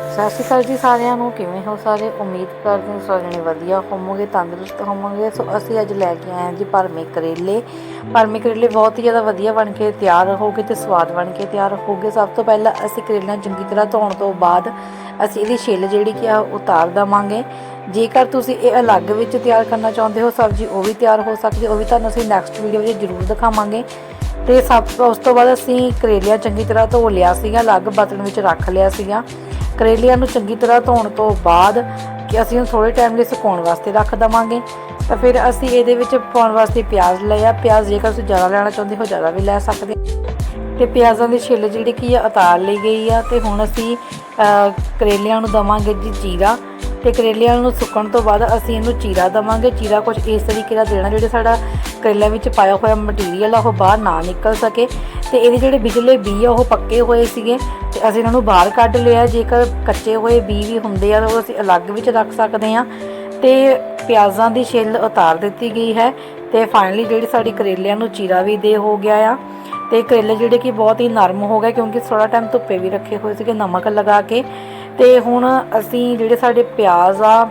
ਸਤਿ ਸ਼੍ਰੀ ਅਕਾਲ ਜੀ ਸਾਰਿਆਂ ਨੂੰ, ਕਿਵੇਂ ਹੋ ਸਾਰੇ? ਉਮੀਦ ਕਰਦੇ ਹਾਂ ਸਾਰੇ ਜਣੇ ਵਧੀਆ ਹੋਵੋਗੇ, ਤੰਦਰੁਸਤ ਹੋਵੋਗੇ। ਸੋ ਅਸੀਂ ਅੱਜ ਲੈ ਕੇ ਆਏ ਹਾਂ ਜੀ ਭਰਮੇ ਕਰੇਲੇ। ਭਰਮੇ ਕਰੇਲੇ ਬਹੁਤ ਹੀ ਜ਼ਿਆਦਾ ਵਧੀਆ ਬਣ ਕੇ ਤਿਆਰ ਹੋਗੇ ਤੇ ਸਵਾਦ ਬਣ ਕੇ ਤਿਆਰ ਹੋਗੇ। ਸਭ ਤੋਂ ਪਹਿਲਾਂ ਅਸੀਂ ਕਰੇਲਿਆਂ ਚੰਗੀ ਤਰ੍ਹਾਂ ਧੋਣ ਤੋਂ ਬਾਅਦ ਅਸੀਂ ਇਹਦੀ ਛਿੱਲ ਜਿਹੜੀ ਕਿ ਆ ਉਤਾਰ ਦਵਾਂਗੇ। ਜੇਕਰ ਤੁਸੀਂ ਇਹ ਅਲੱਗ ਵਿੱਚ ਤਿਆਰ ਕਰਨਾ ਚਾਹੁੰਦੇ ਹੋ, ਸਬਜ਼ੀ ਉਹ ਵੀ ਤਿਆਰ ਹੋ ਸਕਦੀ ਉਹ ਵੀ ਤੁਹਾਨੂੰ ਅਸੀਂ ਨੈਕਸਟ ਵੀਡੀਓ ਵਿੱਚ ਜ਼ਰੂਰ ਦਿਖਾਵਾਂਗੇ। ਤੇ ਸਭ, ਉਸ ਤੋਂ ਬਾਅਦ ਅਸੀਂ ਕਰੇਲਿਆਂ ਚੰਗੀ ਤਰ੍ਹਾਂ ਧੋ ਲਿਆ ਸੀਗਾ, ਅਲੱਗ ਬਰਤਨ ਵਿੱਚ ਰੱਖ ਲਿਆ ਸੀਗਾ। ਕਰੇਲਿਆਂ ਨੂੰ ਚੰਗੀ ਤਰ੍ਹਾਂ ਧੋਣ ਤੋਂ ਬਾਅਦ ਕਿ ਅਸੀਂ ਉਹਨੂੰ ਥੋੜੇ ਟਾਈਮ ਲਈ ਸੁਕਾਉਣ ਵਾਸਤੇ ਰੱਖ ਦਵਾਂਗੇ, ਤਾਂ ਫਿਰ ਅਸੀਂ ਇਹਦੇ ਵਿੱਚ ਪਾਉਣ ਵਾਸਤੇ ਪਿਆਜ਼ ਲਿਆ ਪਿਆਜ਼ ਜੇਕਰ ਤੁਸੀਂ ਜ਼ਿਆਦਾ ਲੈਣਾ ਚਾਹੁੰਦੇ ਹੋ, ਜ਼ਿਆਦਾ ਵੀ ਲੈ ਸਕਦੇ ਹੋ। ਤੇ ਪਿਆਜ਼ਾਂ ਦੀ ਛਿੱਲ ਜਿਹੜੀ ਕੀ ਆ ਉਤਾਰ ਲਈ ਗਈ ਆ ਤੇ ਹੁਣ ਅਸੀਂ ਕਰੇਲਿਆਂ ਨੂੰ ਦਵਾਂਗੇ ਜੀ ਜੀਰਾ। ਤੇ ਕਰੇਲਿਆਂ ਨੂੰ ਸੁੱਕਣ ਤੋਂ ਬਾਅਦ ਅਸੀਂ ਇਹਨੂੰ ਚੀਰਾ ਦਵਾਂਗੇ। ਚੀਰਾ ਕੁਝ ਇਸ ਤਰੀਕੇ ਦਾ ਦੇਣਾ ਜਿਹੜੇ ਸਾਡਾ ਕਰੇਲਿਆਂ ਵਿੱਚ ਪਾਇਆ ਹੋਇਆ ਮਟੀਰੀਅਲ ਆ, ਉਹ ਬਾਹਰ ਨਾ ਨਿਕਲ ਸਕੇ। ਤੇ ਇਹਦੇ ਜਿਹੜੇ ਵਿਚਲੇ ਬੀ ਆ, ਉਹ ਪੱਕੇ ਹੋਏ ਸੀਗੇ। ਅਸੀਂ ਇਹਨਾਂ ਨੂੰ ਬਾਹਰ ਕੱਢ ਲਿਆ, ਜੇਕਰ ਕੱਚੇ ਹੋਏ ਬੀ ਵੀ ਹੁੰਦੇ ਆ ਤਾਂ ਉਹ ਅਸੀਂ ਅਲੱਗ ਵਿੱਚ ਰੱਖ ਸਕਦੇ ਆ ਤੇ ਪਿਆਜ਼ਾਂ ਦੀ ਛਿੱਲ ਉਤਾਰ ਦਿੱਤੀ ਗਈ ਹੈ ਤੇ ਫਾਈਨਲੀ ਜਿਹੜੀ ਸਾਡੀ ਕਰੇਲਿਆਂ ਨੂੰ ਚੀਰਾ ਵੀ ਦੇ ਹੋ ਗਿਆ ਆ। ਤੇ ਕਰੇਲੇ ਜਿਹੜੇ ਕਿ ਬਹੁਤ ਹੀ ਨਰਮ ਹੋ ਗਏ, ਕਿਉਂਕਿ ਥੋੜਾ ਟਾਈਮ ਧੁੱਪੇ ਵੀ ਰੱਖੇ ਹੋਏ ਸੀਗੇ ਨਮਕ ਲਗਾ ਕੇ। ਤੇ ਹੁਣ ਅਸੀਂ ਜਿਹੜੇ ਸਾਡੇ ਪਿਆਜ਼ ਆ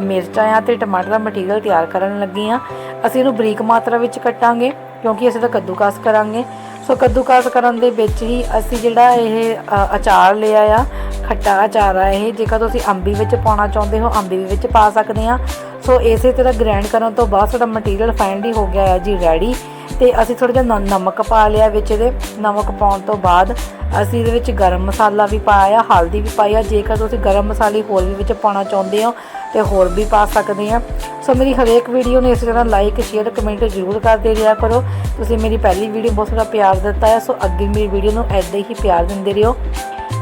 ਮਿਰਚਾਂ ਆ ਤੇ ਟਮਾਟਰ ਦਾ ਮਟੀਰੀਅਲ ਤਿਆਰ ਕਰਨ ਲੱਗੇ ਆ ਅਸੀਂ ਇਹਨੂੰ ਬਰੀਕ ਮਾਤਰਾ ਵਿੱਚ ਕੱਟਾਂਗੇ, ਕਿਉਂਕਿ ਅਸੀਂ ਤਾਂ ਕੱਦੂਕਸ ਕਰਾਂਗੇ। ਸੋ ਕੱਦੂਕਸ ਕਰਨ ਦੇ ਵਿੱਚ ਹੀ ਅਸੀਂ ਜਿਹੜਾ ਇਹ ਅਚਾਰ ਲਿਆ ਆ, ਖੱਟਾ ਅਚਾਰ ਆ ਇਹ, ਜੇਕਰ ਤੁਸੀਂ ਅੰਬੀ ਵਿੱਚ ਪਾਉਣਾ ਚਾਹੁੰਦੇ ਹੋ, ਅੰਬੀ ਵੀ ਵਿੱਚ ਪਾ ਸਕਦੇ ਆ ਸੋ ਇਸੇ ਤਰ੍ਹਾਂ ਗ੍ਰਾਈਂਡ ਕਰਨ ਤੋਂ ਬਾਅਦ ਸਾਡਾ ਮਟੀਰੀਅਲ ਫਾਈਨਲੀ ਹੋ ਗਿਆ ਹੈ ਜੀ ਰੈਡੀ ਤੇ ਅਸੀਂ ਥੋੜਾ ਜਿਹਾ ਨ- ਨਮਕ ਪਾ ਲਿਆ ਵਿੱਚ ਇਹਦੇ। ਨਮਕ ਪਾਉਣ ਤੋਂ ਬਾਅਦ ਅਸੀਂ ਇਹਦੇ ਵਿੱਚ ਗਰਮ ਮਸਾਲਾ ਵੀ ਪਾਇਆ ਹਲਦੀ ਵੀ ਪਾਈ ਆ। ਜੇਕਰ ਤੁਸੀਂ ਗਰਮ ਮਸਾਲੇ ਹੋਰ ਵੀ ਵਿੱਚ ਪਾਉਣਾ ਚਾਹੁੰਦੇ ਹੋ ਤੇ ਹੋਰ ਵੀ ਪਾ ਸਕਦੇ ਆ। ਸੋ ਮੇਰੀ ਹਰੇਕ ਵੀਡੀਓ ਨੂੰ ਇਸੇ ਤਰ੍ਹਾਂ ਲਾਈਕ ਸ਼ੇਅਰ ਕਮੈਂਟ ਜ਼ਰੂਰ ਕਰਦੇ ਰਿਹਾ ਕਰੋ। ਤੁਸੀਂ ਮੇਰੀ ਪਹਿਲੀ ਵੀਡੀਓ ਬਹੁਤ ਸਾਰਾ ਪਿਆਰ ਦਿੱਤਾ ਹੈ ਸੋ ਅੱਗੇ ਮੇਰੀ ਵੀਡੀਓ ਨੂੰ ਐਦਾਂ ਹੀ ਪਿਆਰ ਦਿੰਦੇ ਰਹੋ।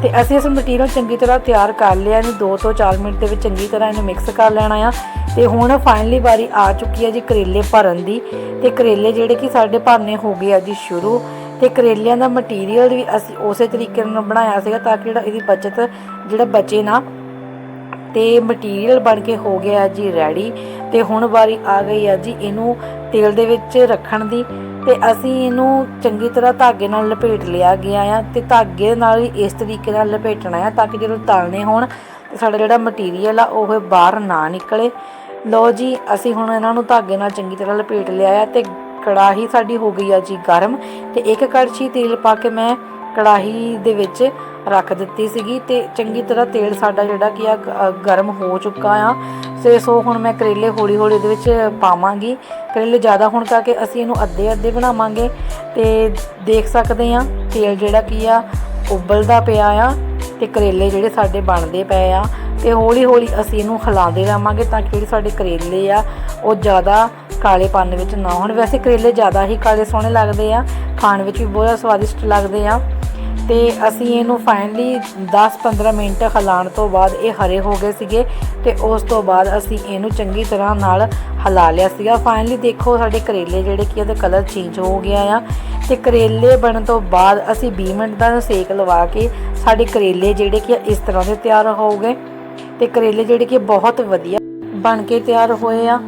ਤੇ ਅਸੀਂ ਇਸ ਮਟੀਰੀਅਲ ਚੰਗੀ ਤਰ੍ਹਾਂ ਤਿਆਰ ਕਰ ਲਿਆ, ਇਹਨੂੰ 2 ਤੋਂ 4 ਮਿੰਟ ਦੇ ਵਿੱਚ ਚੰਗੀ ਤਰ੍ਹਾਂ ਇਹਨੂੰ ਮਿਕਸ ਕਰ ਲੈਣਾ ਆ। ਤੇ ਹੁਣ ਫਾਈਨਲੀ ਵਾਰੀ ਆ ਚੁੱਕੀ ਹੈ ਜੀ ਕਰੇਲੇ ਭਰਨ ਦੀ। ਤੇ ਕਰੇਲੇ ਜਿਹੜੇ ਕਿ ਸਾਡੇ ਭਰਨੇ ਹੋ ਗਏ ਆ ਜੀ ਸ਼ੁਰੂ। ਤੇ ਕਰੇਲਿਆਂ ਦਾ ਮਟੀਰੀਅਲ ਵੀ ਅਸੀਂ ਉਸੇ ਤਰੀਕੇ ਨਾਲ ਬਣਾਇਆ ਸੀਗਾ ਤਾਂ ਕਿ ਜਿਹੜਾ ਇਹਦੀ ਬਚਤ, ਜਿਹੜਾ ਬਚੇ ਨਾ ਤੇ ਮਟੀਰੀਅਲ ਬਣ ਕੇ ਹੋ ਗਿਆ ਜੀ ਰੈਡੀ ਤੇ ਹੁਣ ਵਾਰੀ ਆ ਗਈ ਆ ਜੀ ਇਹਨੂੰ ਤੇਲ ਦੇ ਵਿੱਚ ਰੱਖਣ ਦੀ ਤੇ ਅਸੀਂ ਇਹਨੂੰ ਚੰਗੀ ਤਰ੍ਹਾਂ ਧਾਗੇ ਨਾਲ ਲਪੇਟ ਲਿਆ ਗਿਆ ਆ ਤੇ ਧਾਗੇ ਨਾਲ ਹੀ ਇਸ ਤਰੀਕੇ ਨਾਲ ਲਪੇਟਣਾ ਆ ਤਾਂ ਕਿ ਜਦੋਂ ਤਲਨੇ ਹੋਣ ਤੇ ਸਾਡਾ ਜਿਹੜਾ ਮਟੀਰੀਅਲ ਆ ਉਹ ਬਾਹਰ ਨਾ ਨਿਕਲੇ। ਲਓ ਜੀ, ਅਸੀਂ ਹੁਣ ਇਹਨਾਂ ਨੂੰ ਧਾਗੇ ਨਾਲ ਚੰਗੀ ਤਰ੍ਹਾਂ ਲਪੇਟ ਲਿਆ ਆ ਤੇ ਕੜਾਹੀ ਸਾਡੀ ਹੋ ਗਈ ਆ ਜੀ ਗਰਮ ਤੇ ਇੱਕ ਕੜਛੀ ਤੇਲ ਪਾ ਕੇ ਮੈਂ ਕੜਾਹੀ ਦੇ ਵਿੱਚ ਰੱਖ ਦਿੱਤੀ ਸੀਗੀ ਤੇ ਚੰਗੀ ਤਰ੍ਹਾਂ ਤੇਲ ਸਾਡਾ ਜਿਹੜਾ ਕੀ ਆ ਗਰਮ ਹੋ ਚੁੱਕਾ ਆ। ਤੇ ਸੋ ਹੁਣ ਮੈਂ ਕਰੇਲੇ ਹੌਲੀ ਹੌਲੀ ਇਹਦੇ ਵਿੱਚ ਪਾਵਾਂਗੀ। ਕਰੇਲੇ ਜ਼ਿਆਦਾ ਹੋਣ ਕਰਕੇ ਅਸੀਂ ਇਹਨੂੰ ਅੱਧੇ ਅੱਧੇ ਬਣਾਵਾਂਗੇ ਤੇ ਦੇਖ ਸਕਦੇ ਆ, ਤੇਲ ਜਿਹੜਾ ਕੀ ਆ, ਉਬਲਦਾ ਪਿਆ ਆ ਤੇ ਕਰੇਲੇ ਜਿਹੜੇ ਸਾਡੇ ਬਣਦੇ ਪਏ ਆ। ਤੇ ਹੌਲੀ ਹੌਲੀ ਅਸੀਂ ਇਹਨੂੰ ਹਿਲਾਉਂਦੇ ਰਹਾਂਗੇ ਤਾਂ ਕਿ ਜਿਹੜੇ ਸਾਡੇ ਕਰੇਲੇ ਆ, ਉਹ ਜ਼ਿਆਦਾ ਕਾਲੇ ਪੰਨ ਵਿੱਚ ਨਾ ਹੋਣ। ਵੈਸੇ ਕਰੇਲੇ ਜ਼ਿਆਦਾ ਹੀ ਕਾਲੇ ਸੋਹਣੇ ਲੱਗਦੇ ਆ, ਖਾਣ ਵਿੱਚ ਵੀ ਬਹੁਤ ਸਵਾਦਿਸ਼ਟ ਲੱਗਦੇ ਆ। ਤੇ ਅਸੀਂ ਇਹਨੂੰ ਫਾਈਨਲੀ 10-15 ਮਿੰਟ ਹਿਲਾਉਣ ਤੋਂ ਬਾਅਦ ਇਹ ਹਰੇ ਹੋ ਗਏ ਸੀਗੇ ਤੇ ਉਸ ਤੋਂ ਬਾਅਦ ਅਸੀਂ ਇਹਨੂੰ ਚੰਗੀ ਤਰ੍ਹਾਂ ਨਾਲ ਹਿਲਾ ਲਿਆ ਸੀਗਾ। ਫਾਈਨਲੀ ਦੇਖੋ ਸਾਡੇ ਕਰੇਲੇ ਜਿਹੜੇ ਕੀ ਉਹਦਾ ਕਲਰ ਚੇਂਜ ਹੋ ਗਿਆ ਆ। ਤੇ ਕਰੇਲੇ ਬਣਨ ਤੋਂ ਬਾਅਦ ਅਸੀਂ 20 ਮਿੰਟ ਦਾ ਸੇਕ ਲਵਾ ਕੇ ਸਾਡੇ ਕਰੇਲੇ ਜਿਹੜੇ ਕਿ ਇਸ ਤਰ੍ਹਾਂ ਦੇ ਤਿਆਰ ਹੋ ਗਏ। ਤੇ ਕਰੇਲੇ ਜਿਹੜੇ ਕਿ ਬਹੁਤ ਵਧੀਆ ਬਣ ਕੇ ਤਿਆਰ ਹੋਏ ਆ।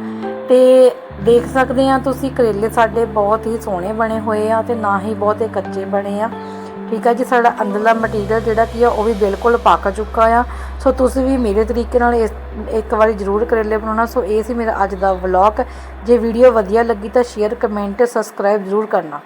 ਤੇ ਦੇਖ ਸਕਦੇ ਆ ਤੁਸੀਂ ਕਰੇਲੇ ਸਾਡੇ ਬਹੁਤ ਹੀ ਸੋਹਣੇ ਬਣੇ ਹੋਏ ਆ ਤੇ ਨਾ ਹੀ ਬਹੁਤੇ ਕੱਚੇ ਬਣੇ ਆ। ਠੀਕ ਆ ਜੀ, ਸਾਡਾ ਅੰਦਰਲਾ ਮਟੀਰੀਅਲ ਜਿਹੜਾ ਕੀ ਆ, ਉਹ ਵੀ ਬਿਲਕੁਲ ਪੱਕ ਚੁੱਕਾ ਆ। ਸੋ ਤੁਸੀਂ ਵੀ ਮੇਰੇ ਤਰੀਕੇ ਨਾਲ ਇਸ, ਇੱਕ ਵਾਰੀ ਜ਼ਰੂਰ ਕਰੇਲੇ ਬਣਾਉਣਾ। ਸੋ ਇਹ ਸੀ ਮੇਰਾ ਅੱਜ ਦਾ ਵਲੌਗ ਜੇ ਵੀਡੀਓ ਵਧੀਆ ਲੱਗੀ ਤਾਂ ਸ਼ੇਅਰ ਕਮੈਂਟ ਸਬਸਕ੍ਰਾਈਬ ਜ਼ਰੂਰ ਕਰਨਾ।